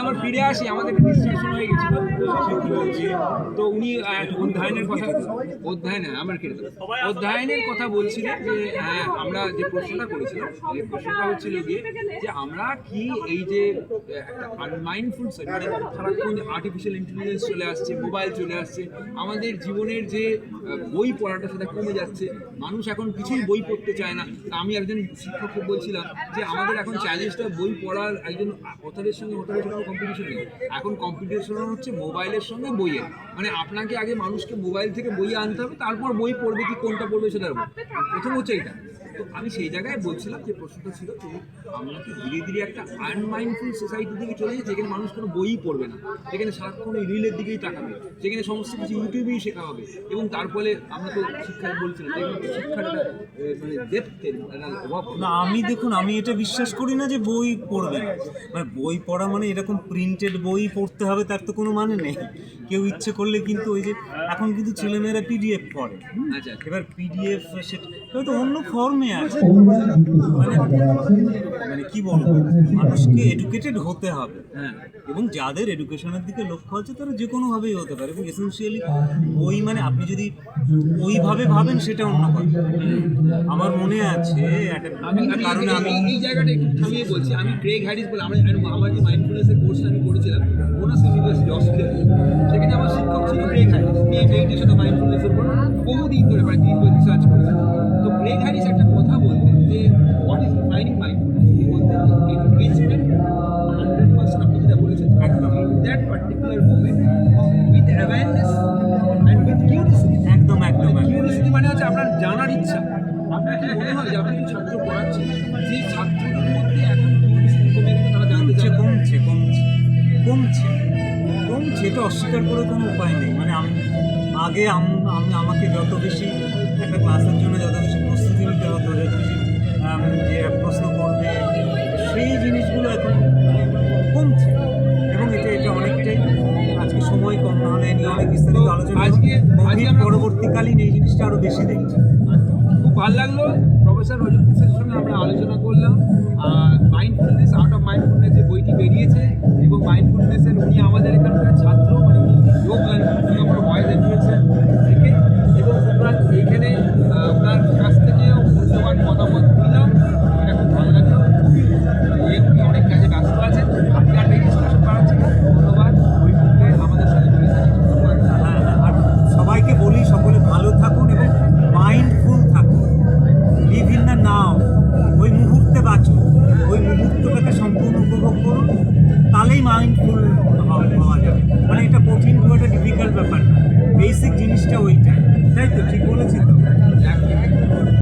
আবার ফিরে আসি আমাদের একটা ডিসকাশন হয়ে গেছিল তো উনি অধ্যয়নের কথা অধ্যয়ন আমার কেটে। অধ্যয়নের কথা বলছিলেন যে হ্যাঁ, আমরা যে প্রশ্নটা করেছিলাম যে প্রশ্নটা হচ্ছিল যে আমরা কি এই যে একটা আনমাইন্ডফুল মানে সারাক্ষণ আর্টিফিশিয়াল ইন্টেলিজেন্স চলে আসছে মোবাইল চলে আসছে আমাদের জীবনের যে বই পড়াটা সেটা কমে যাচ্ছে মানুষ এখন কিছুই বই পড়তে চায় না আমি একজন শিক্ষককে বলছিলাম যে আমাদের এখন চ্যালেঞ্জটা বই পড়ার একজন অথরের সঙ্গে অথরের কম্পিটিশন নেই। এখন কম্পিটিশন হচ্ছে মোবাইলের সঙ্গে বইয়ের। মানে আপনাকে আগে মানুষকে মোবাইল থেকে বই আনতে হবে, তারপর বই পড়বে কি কোনটা পড়বে সেটার প্রথম হচ্ছে এটা তো আমি সেই জায়গায় বলছিলাম যে প্রশ্নটা ছিল যে আমরা কি ধীরে ধীরে একটা আনমাইন্ডফুল সোসাইটির দিকে চলে যেখানে মানুষ কোনো বইই পড়বে না যেখানে সারাক্ষণ ওই রিলের দিকেই তাকাবে যেখানে সমস্ত কিছু ইউটিউবেই শেখা হবে এবং তার ফলে আমরা তো শিক্ষা বলছিলাম যে এ, মানে না আমি দেখুন আমি এটা বিশ্বাস করি না যে বই পড়বে না। মানে বই পড়া মানে এরকম প্রিন্টেড বই পড়তে হবে তার তো কোনো মানে নেই। কেউ ইচ্ছে করলে কিন্তু ওই যে এখন কিন্তু ছেলেমেয়েরা পিডিএফ পড়ে আচ্ছা। এবার পিডিএফ সেটা হয়তো অন্য ফর্মে আছে। মানে মানে কি বলব? মানুষকে এডুকেটেড হতে হবে। হ্যাঁ। এবং যাদের এডুকেশনের দিকে লক্ষ্য আছে তারা যে কোনোভাবেই হতে পারে। এবং এসেন্সিয়ালি ওই মানে আপনি যদি ওইভাবে ভাবেন সেটা অন্য কথা। আমার মনে আছে একটা কারণে আমি এই- জায়গাটা একটু থামিয়ে বলছি। আমি ক্রেগ হ্যারিস বলে আমরা আমার যে মাইন্ডফুলনেসের কোর্সটা আমি করেছিলাম বোনাস ইউনিভার্সিটি অস্ট্রেলিয়া সেখানে আমার শিক্ষক ছিল Craig Harris that particular moment with awareness and with curiosity একদম একদম একদম। কিউরিয়াসিটি মানে হচ্ছে আপনার জানার ইচ্ছা। আপনার কি মনে হয় যে আপনি ছাত্র পড়াচ্ছেন? সেই ছাত্রদের মধ্যে এখন কিউরিয়াসিটি কমে গেছে তারা জানতে কমছে চায় কমছে কমছে কমছে। কমছে এটা অস্বীকার করে কোনো উপায় নেই। মানে আমি আগে আম- আমি আমাকে যত বেশি একটা ক্লাসের জন্য যত বেশি প্রস্তুতি নিতে হতো যত বেশি আজকে-। আজকে পরবর্তীকালীন এই জিনিসটা আরও বেশি দেখছি খুব ভালো লাগল প্রফেসর রজত সঙ্গে আমরা আলোচনা করলাম মাইন্ডফুলনেস আউট অফ মাইন্ডফুলনেস যে বইটি বেরিয়েছে এবং মাইন্ডফুলনেসের উনি আমাদের এখানকার ছাত্র জিনিসটা ওইটা। তাই তো ঠিক বলেছি তো?